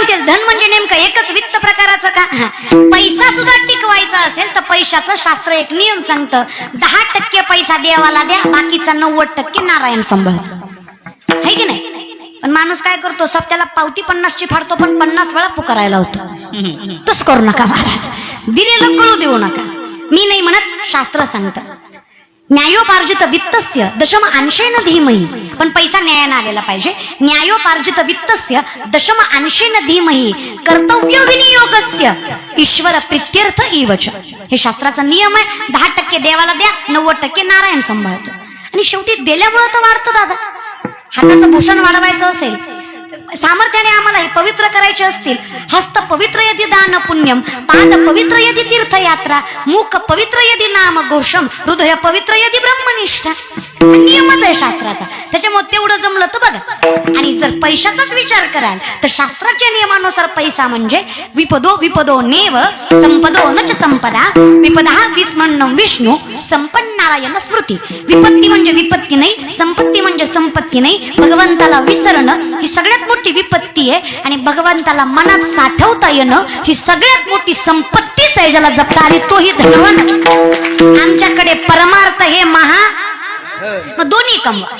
म्हणते धन म्हणजे नेमकं एकच वित्त प्रकाराचं का? पैसा सुद्धा टिकवायचा असेल तर पैशाचं शास्त्र एक नियम सांगतं. दहा टक्के पैसा देवाला द्या बाकीचा नव्वद टक्के नारायण संभव है की नाही? पण माणूस काय करतो? सब त्याला पावती पन्नासची फाडतो पण पन्नास वेळा फुकारायला होतो तस करू नका महाराज. दिलेलं कळू देऊ नका. मी नाही म्हणत शास्त्र सांगतं. न्यायोपार्जित वित्तस्य दशम अंशेन धीमही. पण पैसा न्यायानं आलेला पाहिजे. न्यायोपार्जित वित्तस्य दशम अंशेन धीमही. कर्तव्य विनियोगस्य. ईश्वर प्रित्यर्थ इवच हे शास्त्राचा नियम आहे. दहा टक्के देवाला द्या नव्वद टक्के नारायण सांभाळतो. आणि शेवटी दिल्यामुळं तर वाढतं दादा. हाताचं भूषण वाढवायचं असेल सामर्थ्याने आम्हाला हे पवित्र करायचे असतील. हस्त पवित्र यदी दान पुण्यम पाद पवित्र यदी तीर्थयात्रा मुख पवित्र यदी नाम घोषम हृदय पवित्र यदी ब्रह्मनिष्ठा. नियमच आहे शास्त्राचा. त्याच्यामुळे तेवढं जमलं तर बघा. आणि जर पैशाचाच विचार कराल तर शास्त्राच्या नियमानुसार पैसा म्हणजे विपदो विपदो नेव संपदो नच संपदा. विपदा विस्मरण विष्णू संपन्नारायण स्मृती. विपत्ती म्हणजे विपत्ती नाही संपत्ती म्हणजे संपत्ती नाही. भगवंताला विसरणं ही सगळ्यात मोठी विपत्ती आहे आणि भगवंताला मनात साठवता येणं ही सगळ्यात मोठी संपत्तीच आहे ज्याला जपता आली तोही धनवान. आमच्याकडे परमार्थ हे महा मग दोन्ही कमवा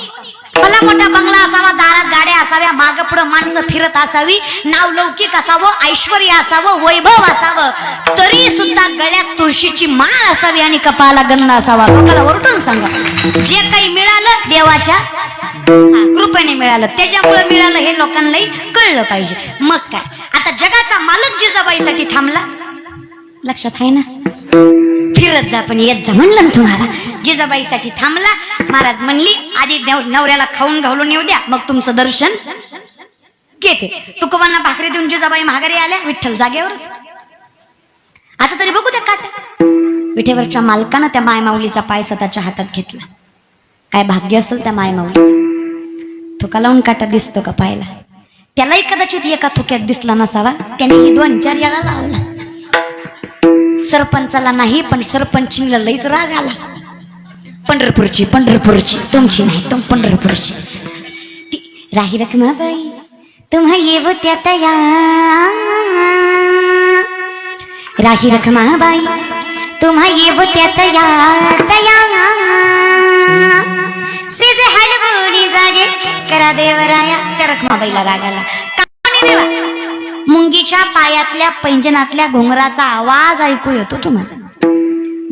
मला मोठा बंगला असावा दारात गाड्या असाव्या माग पुढं माणसं फिरत असावी नाव लौकिक असावं ऐश्वर असावं वैभव असावं तरी सुद्धा गळ्यात तुळशीची माळ असावी आणि कपाला गंध असावा. लोकांना ओरडून सांगा? जे काही मिळालं देवाच्या कृपेने मिळालं. त्याच्यामुळे मिळालं हे लोकांनाही कळलं पाहिजे. मग काय? आता जगाचा मालक जिजाबाईसाठी थांबला. लक्षात आहे ना? फिरत जा पण येत जा म्हणलं ना तुम्हाला. जिजाबाईसाठी थांबला. महाराज म्हणली आधी नवऱ्याला खाऊन घालून येऊ द्या. मग तुमचं दर्शन घेते. तुकोबांना भाकरी देऊन जिजाबाई महागारी आल्या विठ्ठल जागेवरच. आता तरी बघू त्या काट विठेवरच्या मालकानं त्या मायमाऊलीचा पाय स्वतःच्या हातात घेतला. काय भाग्य असेल त्या मायमाऊलीचं. थुका लावून काटा दिसतो का पाहायला? त्यालाही कदाचित एका थुक्यात दिसला नसावा. त्याने दोन चार याला लावला. सरपंचाला नाही पण सरपंचीला लईच राग आला. पंढरपूरची पंढरपूरची तुमची नाही तुम पंढरपूरची. ती राही रखमाबाई तुम्हा येव त्या तया राही रखमाबाई तुम्हा येव त्या तया तया करा देवराया त्या रखमाबाईला रागाला देवा. मुंगीच्या पायातल्या पैंजनातल्या घोंगराचा आवाज ऐकू येतो तुम्हाला.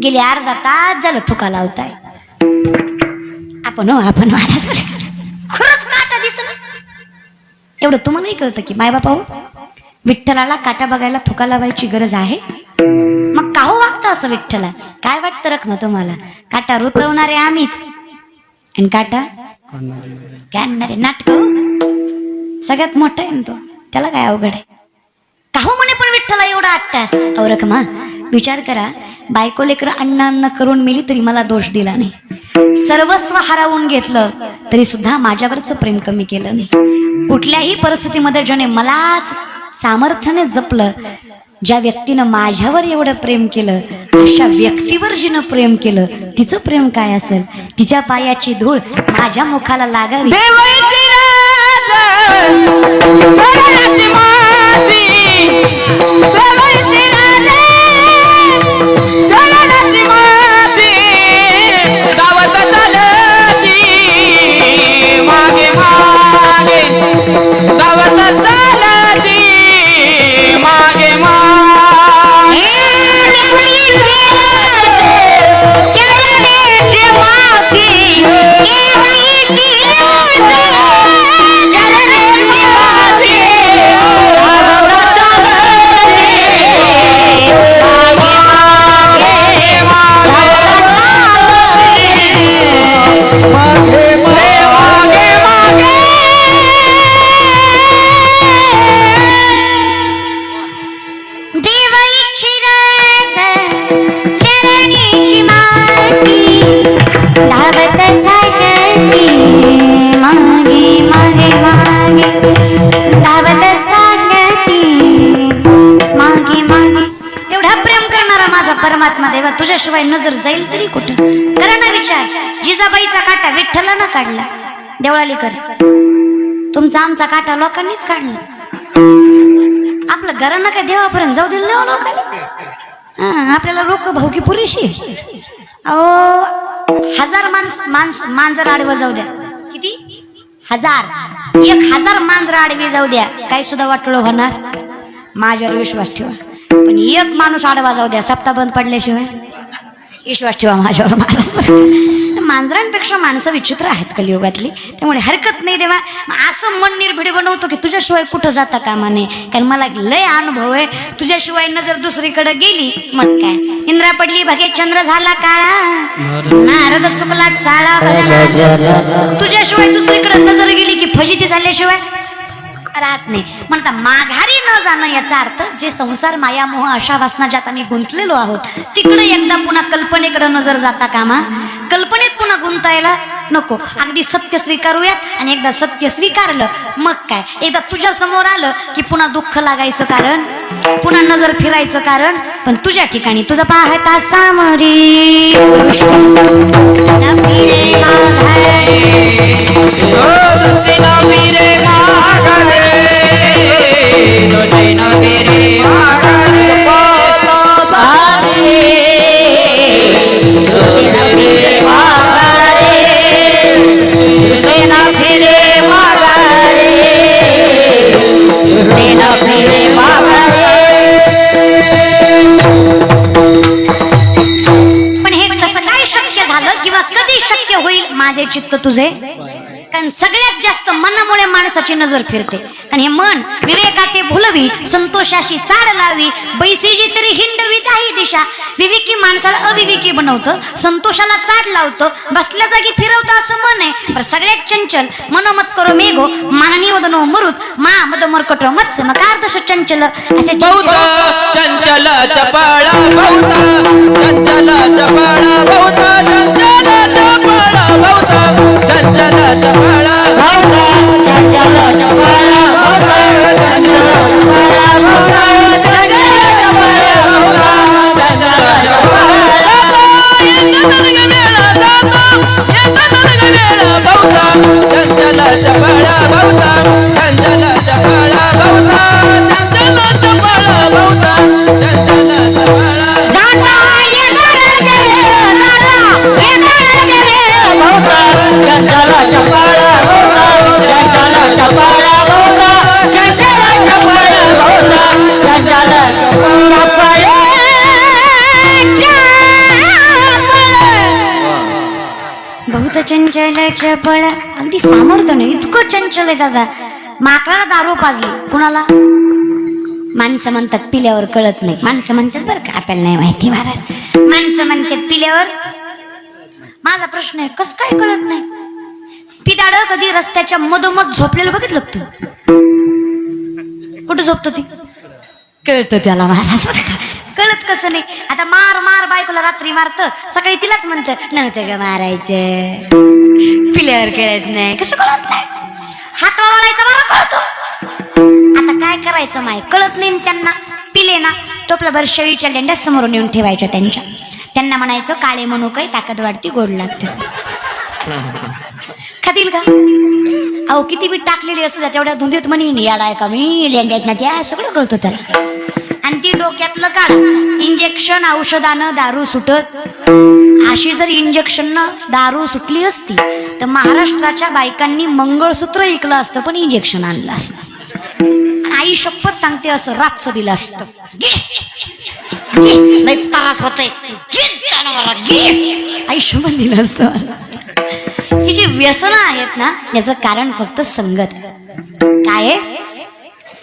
गेले अर्धा तास झालं थुका लावताय. आपण हो आपण महाराज खरंच काटा दिसला. एवढं तुम्हालाही कळतं की माय बापा हो विठ्ठलाला काटा बघायला थुका लावायची गरज आहे? मग का हो वागतं असं विठ्ठला? काय वाटतं रखमा तुम्हाला? काटा रुतवणारे आम्हीच. आणि काटा? काय नाटक? सगळ्यात मोठा आहे ना तो. त्याला काय अवघड आहे? काहू म्हणे पण विठ्ठला एवढा आट्टास अहो विचार करा बायको लेकर अन्न अन्न करून मेली तरी मला दोष दिला नाही. सर्वस्व हरवून घेतलं तरी सुद्धा माझ्यावरच प्रेम कमी केलं नाही. कुठल्याही परिस्थितीमध्ये ज्याने मलाच सामर्थ्याने जपलं ज्या व्यक्तीनं माझ्यावर एवढं प्रेम केलं अशा व्यक्तीवर जिनं प्रेम केलं तिचं प्रेम काय असेल? तिच्या पायाची धूळ माझ्या मुखाला लागावी. देवाची राज चरणाची माती धावत चालती मागे मागे मागे. धावत चालती मागे मागे. एवढा प्रेम करणारा माझा परमात्मा देवा तुझ्याशिवाय नजर जाईल तरी कुठं? करा ना विचार. जिजाबाईचा काटा विठ्ठलानं काढला. देवळाली कर. तुमचा आमचा काटा लोकांनीच काढला. आपलं घरांना काय देवापर्यंत जाऊ दिलं नाही हो लोकांनी? आपल्याला लोक भाऊ की पुरेशी. अहो हजार माणस माणस मांजर आडवं जाऊ द्या. किती? हजार. एक हजार मांजर आडवी जाऊ द्या. काही सुद्धा वाटोळ होणार. माझ्यावर विश्वास ठेवा. पण एक माणूस आडवा जाऊ द्या. सप्ताह बंद पडल्याशिवाय. विश्वास ठेवा माझ्यावर महाराज मांजरांपेक्षा माणसं विचित्र आहेत कलियुगातली. त्यामुळे हरकत नाही देवा. असं मन निर्भिडी बनवतो की तुझ्याशिवाय कुठं जाता कामा नये. कारण मला लय अनुभव आहे. तुझ्याशिवाय नजर दुसरीकडे गेली मग काय? इंद्रा पडली भगे चंद्र झाला काळा. नारद चुकला चाळा. तुझ्याशिवाय दुसरीकडे नजर गेली की फजिती झाल्याशिवाय? राहत नाही. म्हणता माघारी न जाणं याचा अर्थ जे संसार माया मोह अशा वासना ज्यात आम्ही गुंतलेलो आहोत तिकडे एकदा पुन्हा कल्पनेकडे नजर जाता कामा? कल्पनेत पुन्हा गुंतायला नको. अगदी सत्य स्वीकारूयात आणि एकदा सत्य स्वीकारलं मग काय? एकदा तुझ्या समोर आलं की पुन्हा दुःख लागायचं कारण? पुन्हा नजर फिरायचं कारण? पण तुझ्या ठिकाणी तुझं पाहता सामरी न पण हे कसं काय शक्य झालं किंवा कधी शक्य होईल माझे चित्त तुझे? कारण सगळ्यात जास्त मनामुळे माणसाची नजर फिरते. आणि हे मन विवेकाते भुलवी संतोषाशी चाड लावी बैसेजी तरी हिंडवी दाही दिशा. विवेकी माणसाला अविवेकी बनवतं संतोषाला चाड लावतं बसल्या जागी फिरवतं असं मन आहे. पण सगळ्यात चंचल मनोमत करो मेघो माननी वदनो मरुत मा मद मरकट मत्स्य मकारदश चंचल. असे चंचल. चंचल चंचल चंचल बहुत चंचल चपळ चपळ अगदी सामर्थ्य नाही. इतकं चंचल आहे दादा. माकडाला दारू पाजली. कुणाला? माणसं म्हणतात पिल्यावर कळत नाही. माणसं म्हणतात बरं का आपल्याला नाही माहिती महाराज. माणसं म्हणतात पिल्यावर? माझा प्रश्न आहे कस काय कळत नाही? पिदाड कधी रस्त्याच्या मधोमध झोपलेलं बघितलं तू कुठं झोपतो ती? कळतं त्याला महाराज बरं का. कळत कसं नाही. आता मार मार बायकोला रात्री मारत. सकाळी तिलाच म्हणत नव्हतं ग मारायचं. पिल्यावर कळत नाही. कसं कळत नाही? हात कळतो. आता काय करायचं माय? कळत नाही त्यांना. पिले ना. टोपल्याभर शेळीच्या लेंड्या समोर येऊन ठेवायच्या त्यांच्या. त्यांना म्हणायचं काळे म्हणू काही ताकद वाढती गोड लागते. खातील का? अहो किती बी टाकलेली असू द्या तेवढ्या धुंदीत म्हणीन याडाय का मी? लेंड्यात ना त्या? सगळं कळतो त्याला. आणि ती डोक्यातलं काढ. इंजेक्शन औषधानं दारू सुटत. अशी जर इंजेक्शन दारू सुटली असती तर महाराष्ट्राच्या बायकांनी मंगळसूत्र ऐकलं असतं पण इंजेक्शन आणलं असतं. आई शपथ सांगते असं रातचं दिलं असतं. घे. त्रास होत आई शपथ दिलं असतं ही जी व्यसनं आहेत ना याचं कारण फक्त संगत. आहे? काय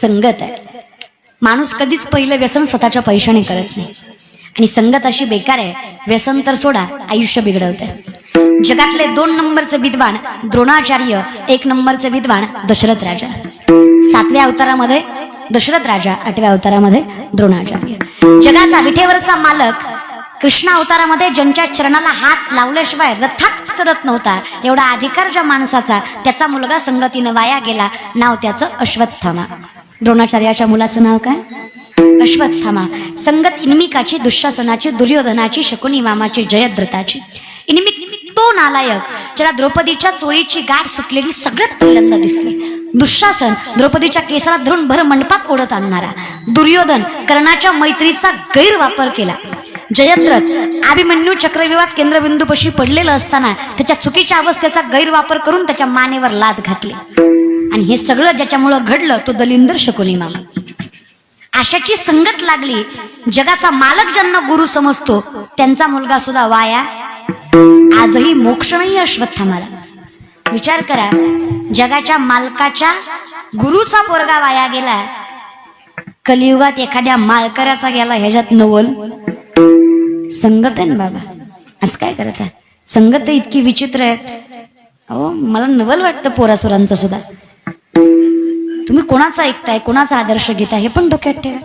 संगत आहे. माणूस कधीच पहिलं व्यसन स्वतःच्या पैशाने करत नाही. आणि संगत अशी बेकार आहे व्यसन तर सोडा आयुष्य बिघडवते जगातले दोन नंबरचे विद्वान द्रोणाचार्य एक नंबरचे विद्वान दशरथ राजा. सातव्या अवतारामध्ये दशरथ राजा आठव्या अवतारामध्ये द्रोणाचार्य. जगाचा विठेवरचा मालक कृष्ण अवतारामध्ये ज्यांच्या चरणाला हात लावल्याशिवाय रथात चढत नव्हता एवढा अधिकार ज्या माणसाचा त्याचा मुलगा संगतीनं वाया गेला नाव त्याचं अश्वत्थामा. द्रोणाचार्याच्या मुलाचं नाव काय? अश्वत्थामा. संगत इन्मिकाची दुःशासनाची दुर्योधनाची शकुनी मामाची जयद्रथाची. इन्मिक तो नालायक ज्याला द्रौपदीच्या चोळीची गाठ सुटलेली सगळ्यात पहिल्यांदा दिसली. दुःशासन द्रौपदीच्या केसाला धरून भर मंडपात ओढत आणणारा. दुर्योधन कर्णाच्या मैत्रीचा गैरवापर केला. जयद्रथ अभिमन्यू चक्रविवाद केंद्रबिंदूपशी पडलेलं असताना त्याच्या चुकीच्या अवस्थेचा गैरवापर करून त्याच्या मानेवर लाद घातली. आणि हे सगळं ज्याच्यामुळं घडलं तो दलिंदर शकुनी मामा अशाची संगत लागली. जगाचा मालक ज्यांना गुरु समजतो त्यांचा मुलगा सुद्धा वाया. आजही मोक्ष नाही अश्वत्थामाला विचार करा जगाच्या मालकाच्या गुरुचा पोरगा वाया गेला. कलियुगात एखाद्या माळकऱ्याचा गेला ह्याच्यात नवल. संगत आहे ना बाबा. असं काय करत आहे? संगत इतकी विचित्र आहेत. अहो मला नवल वाटतं पोरासुरांचं सुद्धा. तुम्ही कोणाचा ऐकताय कोणाचा आदर्श घेताय हे पण डोक्यात ठेवा.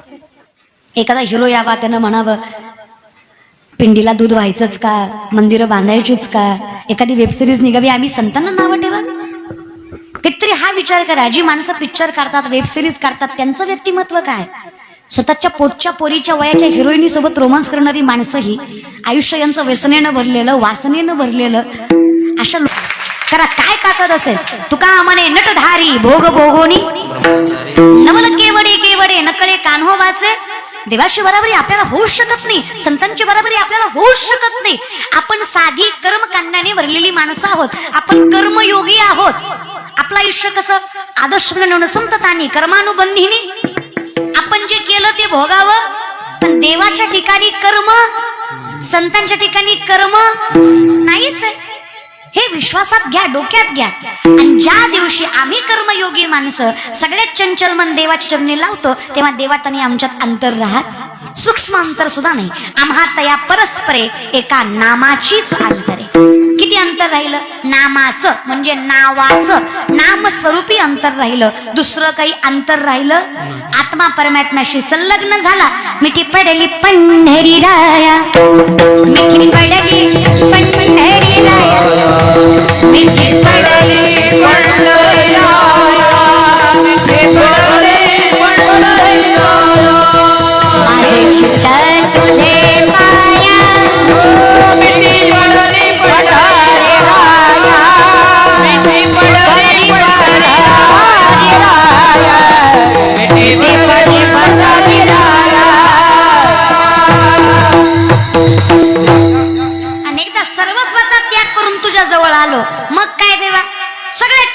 एखादा हिरो यावा त्यानं म्हणावं पिंडीला दूध व्हायचंच का मंदिरं बांधायचीच का एखादी वेबसिरीज निघावी आम्ही संतांना नावं ठेवा. काहीतरी हा विचार करा जी माणसं पिक्चर काढतात वेबसिरीज काढतात त्यांचं व्यक्तिमत्व काय? स्वतःच्या पोटच्या पोरीच्या वयाच्या हिरोईनी सोबत रोमांस करणारी माणसंही आयुष्य यांचं व्यसनेनं भरलेलं वासनेनं भरलेलं अशा करा काय ताकद असेल? तुका म्हणे नटधारी भोग भोगोनी. नवल केवडे केवडे नकळे कान्हो वाचे. देवाची बराबरी आपल्याला होऊ शकत नाही. संतांची बराबरी आपल्याला होऊच शकत नाही. आपण साधी कर्मकांडाने भरलेली माणसं आहोत. आपण कर्मयोगी आहोत. आपलं आयुष्य कसं? आदर्श बनवणं संततानी कर्मानुबंधीने. आपण जे केलं ते भोगावं. पण देवाच्या ठिकाणी कर्म संतांच्या ठिकाणी कर्म नाहीच आहे. हे विश्वासात घ्या डोक्यात घ्या. आणि ज्या दिवशी आम्ही कर्मयोगी माणसं सगळ्यात चंचल मन देवाच्या चरणी लावतो तेव्हा देवात आमच्यात अंतर राहत सूक्ष्म अंतर सुद्धा नाही. आम्हा तया परस्परे एका नामाचीच अंतरे. किती अंतर राहिलं? नामाचं म्हणजे नावाचं. नामस्वरूपी अंतर राहिलं. दुसरं काही अंतर राहिलं? आत्मा परमात्म्याशी संलग्न झाला. मिठी पडली पंढरी राया. मिठी पडली पंढरी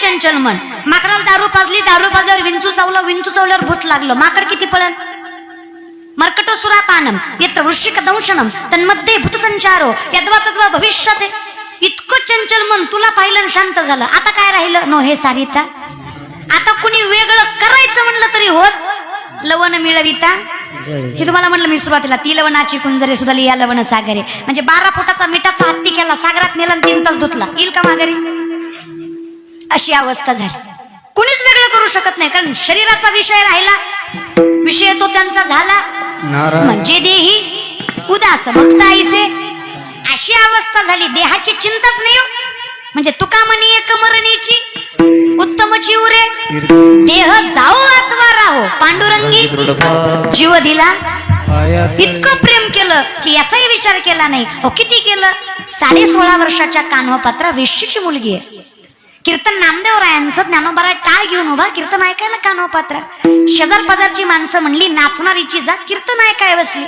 चंचल मन माकडाला दारू पाजली दारू पाजल्यावर विंचू चावलं विंचू चावल्यावर भूत लागलं. माकड किती पळन मर्कटो सुरापानम येत वृश्चिक दंशनम तन्मध्ये भूतसंचारो यद्वा तद्वा भविष्यात. इतकं चंचल मन तुला पाहिलं शांत झालं. आता काय राहिलं? नो हे सारिता. आता कुणी वेगळं करायचं म्हणलं तरी होत. लवण मिळविता. हे तुम्हाला म्हणलं मी सुरुवातीला ती लवणाची कुंजरे सुधाली या लवण सागरे. म्हणजे बारा फुटाचा मिठाचा हत्ती केला सागरात नेला तीन तास धुतला. येईल का माघारी? अशी अवस्था झाली. कुणीच वेगळं करू शकत नाही कारण शरीराचा विषय राहिला विषय तो त्यांचा झाला. म्हणजे देही उदास भक्त आईसे अशी अवस्था झाली. देहाची चिंताच नाही हो. म्हणजे तुका म्हणी एक मरणीची उत्तमची उरे. देह जाओ अथवा राहो. पांडुरंगी जीव दिला इतकं प्रेम केलं की याचाही विचार केला नाही. अहो किती केलं? साडे सोळा वर्षाच्या कान्होपात्रा वेशीची मुलगी आहे. कीर्तन नामदेवरायांचं ज्ञानोबारा टाळ घेऊन उभा कीर्तन ऐकायला कान्होपात्रा शेजार पदारची माणसं म्हणली नाचणारीची जात कीर्तन ऐकाय बसली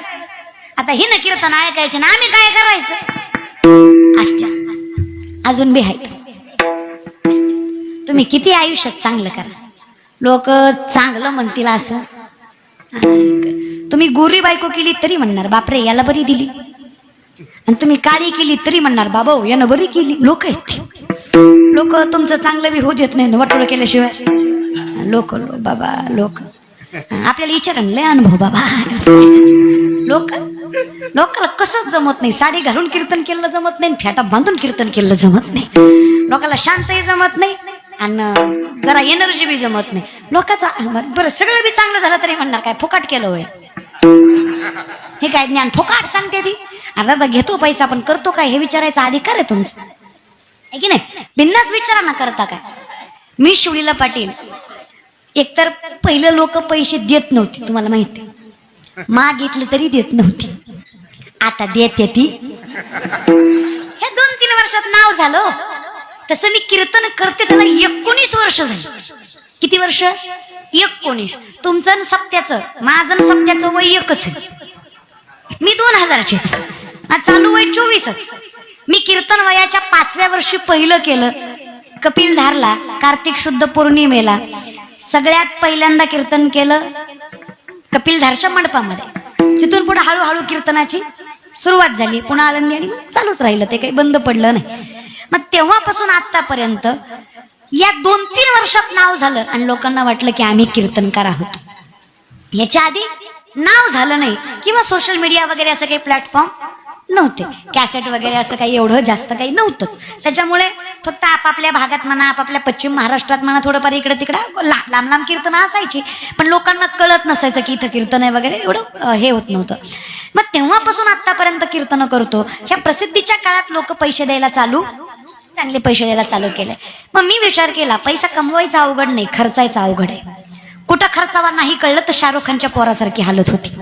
आता ही ना कीर्तन ऐकायचे ना आम्ही काय करायचं? असते असते. अजून बी आहेत. तुम्ही किती आयुष्यात चांगलं करा. लोक चांगलं म्हणतील असं. तुम्ही गोरी बायको केली तरी म्हणणार बापरे याला बरी दिली. आणि तुम्ही काळी केली तरी म्हणणार बाबा हो, यानं बरी केली. लोक आहेत लोक तुमचं चांगलं बी होऊ देत नाही वटोळ केल्याशिवाय. लोक बाबा लोक. आपल्याला विचारण लय अनुभव बाबा. लोक लोकांना कसंच जमत नाही? साडी घालून कीर्तन केलं जमत नाही फेटा बांधून कीर्तन केलं जमत नाही. लोकांना शांतही जमत नाही आणि जरा एनर्जी बी जमत नाही. लोकांचा बरं सगळं बी चांगलं झालं तरी म्हणणार काय फुकाट केलं होय. हे काय ज्ञान फुकाट सांगते ती? अरे दादा घेतो पैसा पण करतो काय? हे विचारायचा अधिकार आहे तुमचा. आहे की नाही? बिन्नाच विचारा ना करता काय? मी शिवलीला पाटील. एकतर पहिलं लोक पैसे देत नव्हते तुम्हाला माहिती मागितलं तरी देत नव्हती. आता देते ती. हे दोन तीन वर्षात नाव झालं हो. तसं मी कीर्तन करते त्याला एकोणीस वर्ष झाली. किती वर्ष? एकोणीस. तुमचं आणि सप्त्याचं. माझं सप्त्याचं वय एकच मी दोन हजारचीच. चालू वय चोवीसच. मी कीर्तन वयाच्या पाचव्या वर्षी पहिलं केलं. कपिल धारला कार्तिक शुद्ध पौर्णिमेला. सगळ्यात पहिल्यांदा कीर्तन केलं कपिलधारच्या मंडपामध्ये. तिथून पुढे हळूहळू कीर्तनाची सुरुवात झाली. पुन्हा आळंदी आणि चालूच राहिलं. ते काही बंद पडलं नाही. मग तेव्हापासून आतापर्यंत या दोन तीन वर्षात नाव झालं आणि लोकांना वाटलं की आम्ही कीर्तनकार आहोत. याच्या आधी नाव झालं नाही. किंवा सोशल मीडिया वगैरे असं काही प्लॅटफॉर्म नव्हते. कॅसेट वगैरे असं काही एवढं जास्त काही नव्हतंच. त्याच्यामुळे फक्त आपापल्या भागात म्हणा आपापल्या पश्चिम महाराष्ट्रात म्हणा थोडंफार इकडे तिकडं लांब लांब कीर्तन असायची. पण लोकांना कळत नसायचं की इथं कीर्तन आहे वगैरे एवढं हे होत नव्हतं. मग तेव्हापासून आतापर्यंत कीर्तन करतो. ह्या प्रसिद्धीच्या काळात लोक पैसे द्यायला चालू चांगले पैसे द्यायला चालू केले. मग मी विचार केला पैसा कमवायचा अवघड नाही खर्चायचा अवघड आहे. कुठं खर्चावा नाही कळलं तर शाहरुख खानच्या पोरासारखी हालत होती.